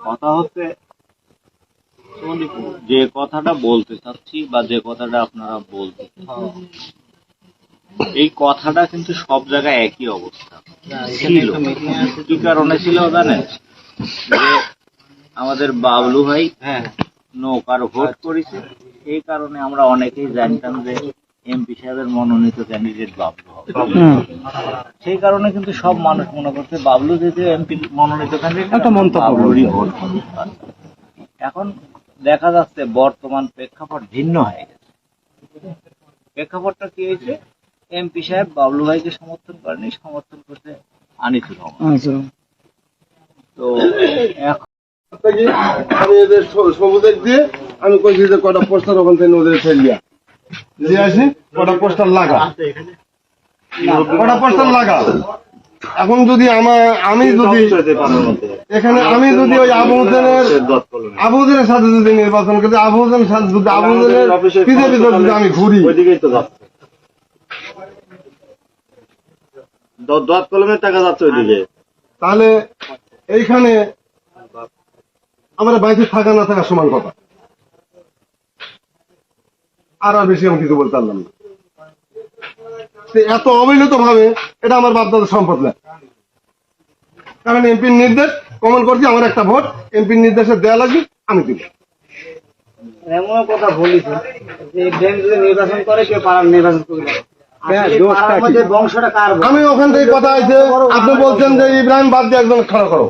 কথা হচ্ছে যে কথাটা বলতে চাচ্ছি বা যে কথাটা আপনারা বলতে এই কথাটা কিন্তু সব জায়গায় একই অবস্থা। ছিল। কি কারণে ছিল জানেন? যে আমাদের বাবলু ভাই হ্যাঁ। নৌকার ভোট করেছে। এই কারণে আমরা অনেকেই জানতাম যে এমপি সাহেবের মনোনীত ক্যান্ডিডেট বাবলু হবে। সেই কারণে কিন্তু সব মানুষ মনে করছে বাবলু যেহেতু এমপি মনোনীত ক্যান্ডিডেট একটা মন্তব্য ভোট এখন দেখা যাচ্ছে বর্তমান প্রেক্ষাপট ভিন্ন হয়ে গেছে। প্রেক্ষাপটটা কি হয়েছে? এমপি সাহেব বাবলু ভাইকে সমর্থন করেনি সমর্থন করতে আনিসুর রহমান। তো এখন আমি এদের সমুদ্র দিয়ে আমি কইছি যে কটা পোস্টার ওখান থেকে ওদের ফেলিয়া। দিয়ে আসি কটা পোস্টার লাগা? কটা পোস্টার লাগা? এখন যদি আমার আমি যদি এখানে আমি যদি ওই সাথে যদি নির্বাচন করি আবু সাথে যদি পিছিয়ে পিছিয়ে যদি আমি ঘুরি। ওইদিকেই তো যাচ্ছে। দ- দত কলমের টাকা যাচ্ছে ওইদিকে। তাহলে এইখানে আমরা বাইরে থাকা না থাকা সমান কথা। আর আর বেশি আমি কিছু বলতে পারলাম না। এত অবহেলিত ভাবে এটা আমার বাপদাদার সম্পদ না। কারণ এমপির নির্দেশ কমন করছি আমার একটা ভোট এমপির নির্দেশে দেওয়া লাগবে আমি দিব। এমন কথা বলিস যে ব্যাংক যদি নির্বাচন করে কেউ পাড়ার নির্বাচন করবে না। হ্যাঁ? আমি ওখান থেকে কথা আছে আপনি বলছেন যে ইব্রাহিম বাদ দিয়ে একজন খাড়া করো।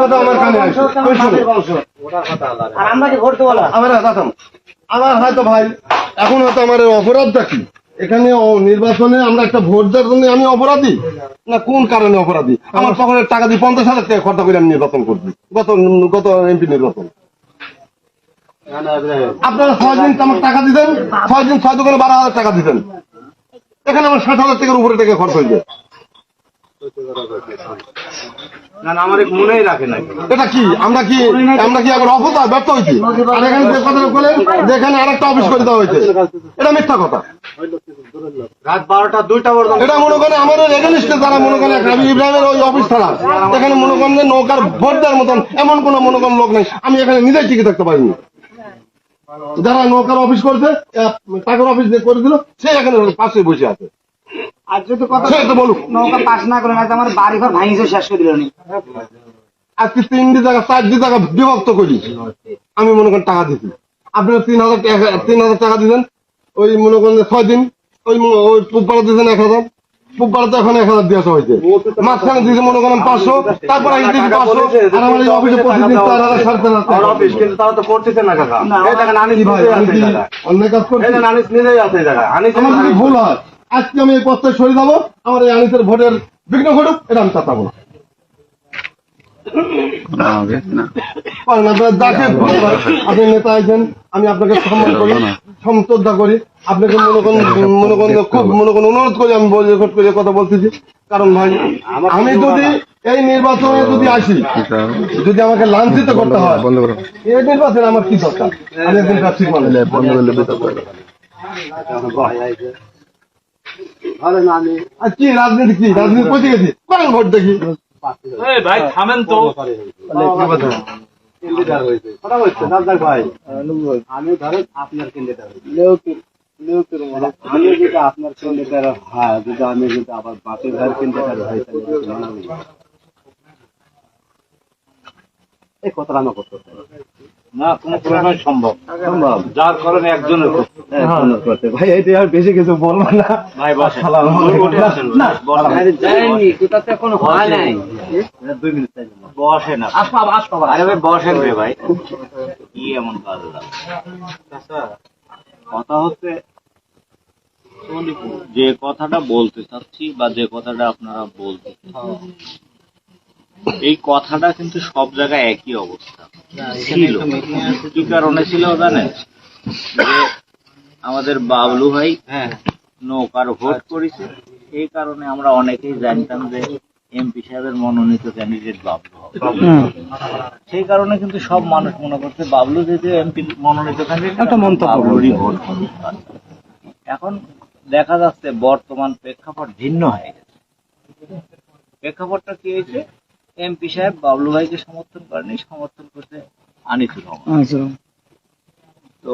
কথা আমার কানে আসে। আর কি ভোট দেবো আমার হয়তো ভাই এখন হয়তো আমার অপরাধটা কি? এখানে নির্বাচনে আমরা একটা ভোট দেওয়ার জন্য আমি অপরাধী? না কোন কারণে অপরাধী? আমার পকেটের টাকা দিয়ে পঞ্চাশ হাজার টাকা খরচা করে আমি নির্বাচন করছি গত গত এমপি নির্বাচন। আপনারা ছয় দিন আমার টাকা দিতেন ছয় দিন ছয় দোকানে বারো হাজার টাকা দিতেন। এখানে আমার ষাট হাজার টাকার উপরে টাকা খরচ হয়ে না না আমার মনেই রাখে না এটা কি? আমরা কি আমরা কি এখন অপতা? ব্যর্থ হয়েছি আর এখানে যে কথাটা বলেন যে এখানে আরেকটা অফিস করে দেওয়া হয়েছে। এটা মিথ্যা কথা। রাত বারোটা দুইটা পর্যন্ত। এটা মনে করেন আমাদের এগেনিস্টে যারা মনে করেন হাবিব ইব্রাহিমের ওই অফিস ছাড়া এখানে মনে করেন যে নৌকার ভোট দেওয়ার মতন এমন কোন মনে করেন লোক নেই। আমি এখানে নিজেই টিকে থাকতে পারিনি যারা নৌকার অফিস করছে টাকার অফিস করে দিল সে এখানে পাশে বসে আছে। আর যদি কথা বলুক। নৌকা পাস না করে না আমার বাড়ি ঘর ভাঙিছে শেষ করে দিল আজকে তিনটি জায়গা চারটি জায়গা বিভক্ত করি। আমি মনে করেন টাকা দিচ্ছি আপনারা তিন হাজার টাকা তিন হাজার টাকা দিবেন। ওই মনে করেন ছয় দিন ওই ওই পুপাড়া দিয়েছেন এক হাজার। পুপাড়াতে এখন এক হাজার দেওয়া হয়েছে। মাঝখানে দিয়েছে মনে করেন পাঁচশো তারপর আমি দিয়েছি পাঁচশো। আর আমার এই অফিসে প্রতিদিন চার হাজার সাড়ে চার হাজার অফিস কিন্তু তারা তো করতেছে না কাকা। অন্যায় কাজ করছি? আনিস নিজেই আছে এই আনিস ভুল হয়। আজকে আমি এই পথে সরে যাব। আমার এই আনিসের ভোটের বিঘ্ন ঘটুক এটা আমি চাতাবো না আপনি নেতা আছেন আমি আপনাকে সম্মান করি সমশ্রদ্ধা করি। আপনাকে মনে করেন মনে করেন যে খুব মনে অনুরোধ করি আমি বয়কট করে কথা বলতেছি। কারণ ভাই আমি যদি এই নির্বাচনে যদি আসি যদি আমাকে লাঞ্ছিত করতে হয় এই নির্বাচনে আমার কি দরকার? আমি একজন প্রার্থী মানুষ। আর কি রাজনীতি কি? রাজনীতি পৌঁছে গেছি? করেন ভোট দেখি? ভাই থামেন তো। কথা? বলছে দাদা ভাই। আমি ধরেন আপনার ক্যান্ডিডেট আমি যদি আপনার ক্যান্ডিডেট হয় যদি আমি যদি আবার বাপের ক্যান্ডিডেট হয় তাহলে এই কথাটা আমার করতে না কোনো সম্ভব। সম্ভব। যার কারণে একজনের করতে হ্যাঁ। ভাই আর বেশি কিছু বলব না। ভাই বসেন। বসেন। হয় ভাই রে ভাই। কি এমন কাজ আচ্ছা কথা হচ্ছে যে কথাটা বলতে চাচ্ছি বা যে কথাটা আপনারা বলতে এই কথাটা কিন্তু সব জায়গায় একই অবস্থা। ছিল। কি কারণে ছিল জানেন? যে আমাদের বাবলু ভাই হ্যাঁ। নৌকার ভোট করেছে। এই কারণে আমরা অনেকেই জানতাম যে এমপি সাহেবের মনোনীত ক্যান্ডিডেট বাবলু সেই কারণে কিন্তু সব মানুষ মনে করছে বাবলু যেহেতু এমপি মনোনীত ক্যান্ডিডেট বাবলুরই ভোট এখন দেখা যাচ্ছে বর্তমান প্রেক্ষাপট ভিন্ন হয়ে গেছে। প্রেক্ষাপটটা কি হয়েছে? এমপি সাহেব বাবলু ভাইকে সমর্থন করেনি সমর্থন করতে আনিসুর রহমান। আচ্ছা তো